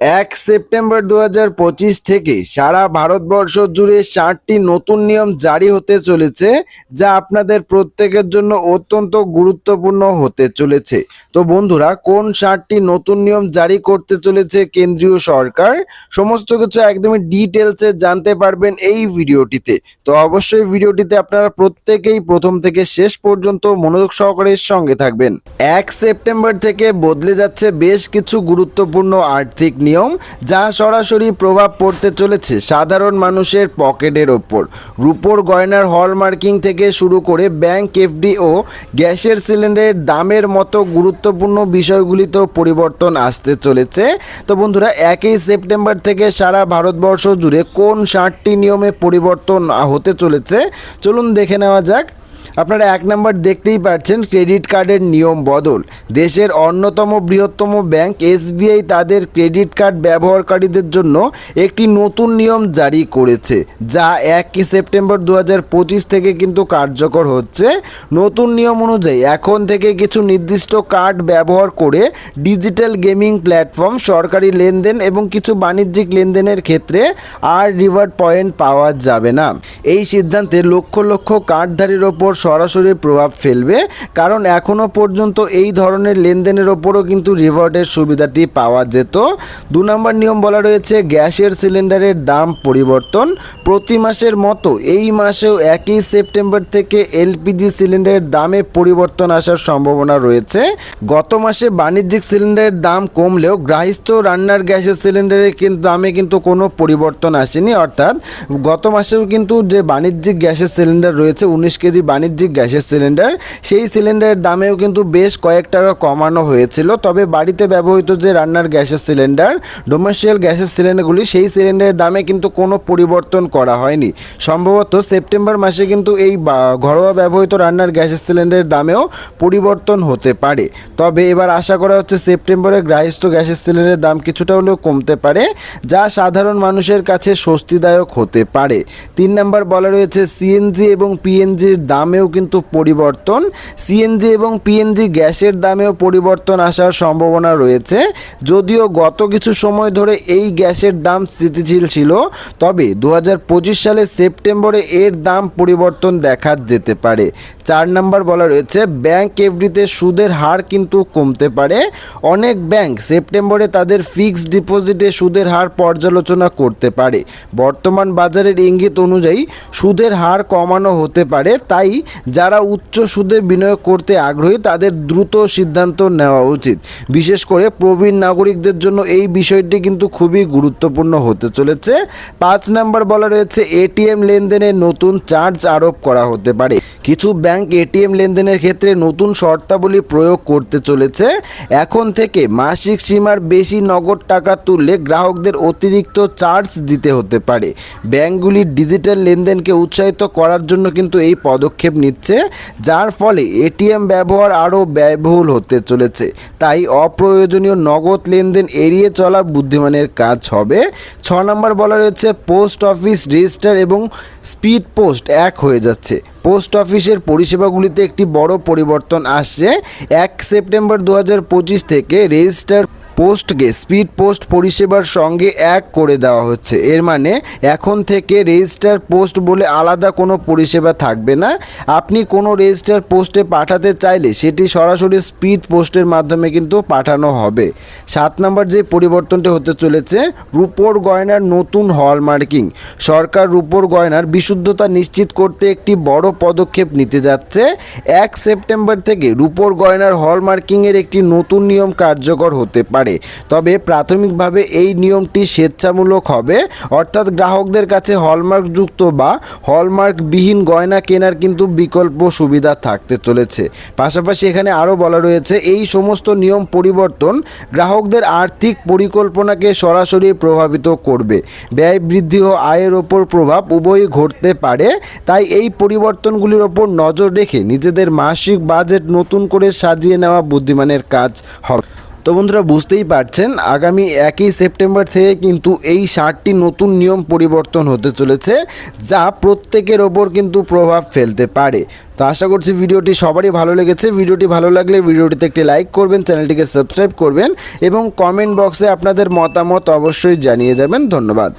এক সেপ্টেম্বর দু হাজার পঁচিশ থেকে সারা ভারতবর্ষ জুড়ে ষাটটি নতুন নিয়ম জারি হতে চলেছে, যা আপনাদের প্রত্যেকের জন্য অত্যন্ত গুরুত্বপূর্ণ হতে চলেছে। তো বন্ধুরা, কোন ষাটটি নতুন নিয়ম জারি করতে চলেছে কেন্দ্রীয় সরকার? সমস্ত কিছু একদমই ডিটেলসে জানতে পারবেন এই ভিডিওটিতে। তো অবশ্যই ভিডিওটিতে আপনারা প্রত্যেকেই প্রথম থেকে শেষ পর্যন্ত মনোযোগ সহকারে এর সঙ্গে থাকবেন। এক সেপ্টেম্বর থেকে বদলে যাচ্ছে বেশ কিছু গুরুত্বপূর্ণ আর্থিক নিয়ম যা সরাসরি প্রভাব পড়তে চলেছে সাধারণ মানুষের পকেটের ওপর। রুপোর গয়নার হলমার্কিং থেকে শুরু করে ব্যাংক এফডি ও গ্যাসের সিলিন্ডারের দামের মতো গুরুত্বপূর্ণ বিষয়গুলিতেও পরিবর্তন আসতে চলেছে। তো বন্ধুরা, একই সেপ্টেম্বর থেকে সারা ভারতবর্ষ জুড়ে কোন ষাটটি নিয়মে পরিবর্তন হতে চলেছে? চলুন দেখে নেওয়া যাক। আপনারা এক নম্বর দেখতেই পাচ্ছেন ক্রেডিট কার্ডের নিয়ম বদল। দেশের অন্যতম বৃহত্তম ব্যাংক এসবিআই তাদের ক্রেডিট কার্ড ব্যবহারকারীদের জন্য একটি নতুন নিয়ম জারি করেছে, যা একই সেপ্টেম্বর দু হাজার পঁচিশ থেকে কিন্তু কার্যকর হচ্ছে। নতুন নিয়ম অনুযায়ী এখন থেকে কিছু নির্দিষ্ট কার্ড ব্যবহার করে ডিজিটাল গেমিং প্ল্যাটফর্ম, সরকারি লেনদেন এবং কিছু বাণিজ্যিক লেনদেনের ক্ষেত্রে আর রিওয়ার্ড পয়েন্ট পাওয়া যাবে না। এই সিদ্ধান্তে লক্ষ লক্ষ কার্ডধারীর ওপর সরাসরি প্রভাব ফেলবে, কারণ এখনও পর্যন্ত এই ধরনের লেনদেনের ওপরও কিন্তু রিওয়ার্ডের সুবিধাটি পাওয়া যেত। দু নম্বর নিয়ম বলা রয়েছে, গ্যাসের সিলিন্ডারের দাম পরিবর্তন প্রতি মাসের মতো। এই মাসেও একই সেপ্টেম্বর থেকে এলপিজি সিলিন্ডারের দামে পরিবর্তন আসার সম্ভাবনা রয়েছে। গত মাসে বাণিজ্যিক সিলিন্ডারের দাম কমলেও গ্রাহিস্থ রান্নার গ্যাসের সিলিন্ডারের কিন্তু দামে কিন্তু কোনো পরিবর্তন আসেনি। অর্থাৎ গত মাসেও কিন্তু যে বাণিজ্যিক গ্যাসের সিলিন্ডার রয়েছে, উনিশ কেজি বাণিজ্যিক গ্যাসের সিলিন্ডার। সেই সিলিন্ডারের দামেও কিন্তু বেশ কয়েক টাকা কমানো হয়েছিল। তবে বাড়িতে ব্যবহৃত যে রান্নার গ্যাসের সিলিন্ডার ডোমেস্টিয়াল গ্যাসের সিলিন্ডারগুলি, সেই সিলিন্ডারের দামে কিন্তু কোনো পরিবর্তন করা হয়নি। সম্ভবত সেপ্টেম্বর মাসে কিন্তু এই ঘরোয়া ব্যবহৃত রান্নার গ্যাসের সিলিন্ডারের দামেও পরিবর্তন হতে পারে। তবে এবার আশা করা হচ্ছে সেপ্টেম্বরে গ্রাহস্থ গ্যাসের সিলিন্ডারের দাম কিছুটা হলেও কমতে পারে, যা সাধারণ মানুষের কাছে স্বস্তিদায়ক হতে পারে। তিন নম্বর বলা রয়েছে সিএনজি এবং পিএনজির দামেও কিন্তু পরিবর্তন। সিএনজি এবং পিএনজি গ্যাসের দামেও পরিবর্তন আসার সম্ভাবনা রয়েছে। যদিও গত কিছু সময় ধরে এই গ্যাসের দাম স্থিতিশীল ছিল, তবে দু হাজার পঁচিশ সালে সেপ্টেম্বরে এর দাম পরিবর্তন দেখা যেতে পারে। চার নম্বর বলা রয়েছে, ব্যাংক এফডিতে সুদের হার কিন্তু কমতে পারে। অনেক ব্যাংক সেপ্টেম্বরে তাদের ফিক্সড ডিপোজিটে সুদের হার পর্যালোচনা করতে পারে। বর্তমান বাজারের ইঙ্গিত অনুযায়ী সুদের হার কমানো হতে পারে, তাই যারা উচ্চ সুদে বিনিয়োগ করতে আগ্রহী, তাদের দ্রুত সিদ্ধান্ত নেওয়া উচিত। বিশেষ করে প্রবীণ নাগরিকদের জন্য এই বিষয়টি কিন্তু খুবই গুরুত্বপূর্ণ হতে চলেছে। পাঁচ নাম্বার বলা রয়েছে, এটিএম লেনদেনে নতুন চার্জ আরোপ করা হতে পারে। কিছু ব্যাংক এটিএম লেনদেনের ক্ষেত্রে নতুন শর্তাবলী প্রয়োগ করতে চলেছে। এখন থেকে মাসিক সীমার বেশি নগদ টাকা তুললে গ্রাহকদের অতিরিক্ত চার্জ দিতে হতে পারে। ব্যাংকগুলি ডিজিটাল লেনদেনকে উৎসাহিত করার জন্য কিন্তু এই পদক্ষেপ নিচ্ছে, যার ফলে এটিএম ব্যবহার আরও ব্যয়বহুল হতে চলেছে। তাই অপ্রয়োজনীয় নগদ লেনদেন এড়িয়ে চলা বুদ্ধিমানের কাজ হবে। ছ নম্বর বলা রয়েছে, পোস্ট অফিস, রেজিস্টার এবং স্পিড পোস্ট এক হয়ে যাচ্ছে। পোস্ট অফিসের পরিষেবাগুলিতে একটি বড় পরিবর্তন আসছে। এক সেপ্টেম্বর দু হাজার পঁচিশ থেকে রেজিস্টার পোস্টকে স্পিড পোস্ট পরিষেবার সঙ্গে এক করে দেওয়া হচ্ছে। এর মানে এখন থেকে রেজিস্টার পোস্ট বলে আলাদা কোনো পরিষেবা থাকবে না। আপনি কোনো রেজিস্টার পোস্টে পাঠাতে চাইলে সেটি সরাসরি স্পিড পোস্টের মাধ্যমে কিন্তু পাঠানো হবে। সাত নম্বর যে পরিবর্তনটি হতে চলেছে, রূপোর গয়নার নতুন হলমার্কিং। সরকার রূপোর গয়নার বিশুদ্ধতা নিশ্চিত করতে একটি বড় পদক্ষেপ নিতে যাচ্ছে। এক সেপ্টেম্বর থেকে রূপোর গয়নার হলমার্কিংয়ের একটি নতুন নিয়ম কার্যকর হতে পারে। তবে প্রাথমিকভাবে এই নিয়মটি স্বেচ্ছামূলক হবে। অর্থাৎ গ্রাহকদের কাছে হলমার্কযুক্ত বা হলমার্কবিহীন গয়না কেনার কিন্তু বিকল্প সুবিধা থাকতে চলেছে। পাশাপাশি এখানে আরও বলা রয়েছে, এই সমস্ত নিয়ম পরিবর্তন গ্রাহকদের আর্থিক পরিকল্পনাকে সরাসরি প্রভাবিত করবে। ব্যয় বৃদ্ধি ও আয়ের ওপর প্রভাব উভয়ই ঘটতে পারে। তাই এই পরিবর্তনগুলির ওপর নজর রেখে নিজেদের মাসিক বাজেট নতুন করে সাজিয়ে নেওয়া বুদ্ধিমানের কাজ হবে। তো বন্ধুরা বুঝতেই পারছেন, আগামী একই সেপ্টেম্বর থেকে কিন্তু এই ষাটটি নতুন নিয়ম পরিবর্তন হতে চলেছে, যা প্রত্যেকের ওপর কিন্তু প্রভাব ফেলতে পারে। তো আশা করছি ভিডিওটি সবারই ভালো লেগেছে। ভিডিওটি ভালো লাগলে ভিডিওটিতে একটি লাইক করবেন, চ্যানেলটিকে সাবস্ক্রাইব করবেন এবং কমেন্ট বক্সে আপনাদের মতামত অবশ্যই জানিয়ে যাবেন। ধন্যবাদ।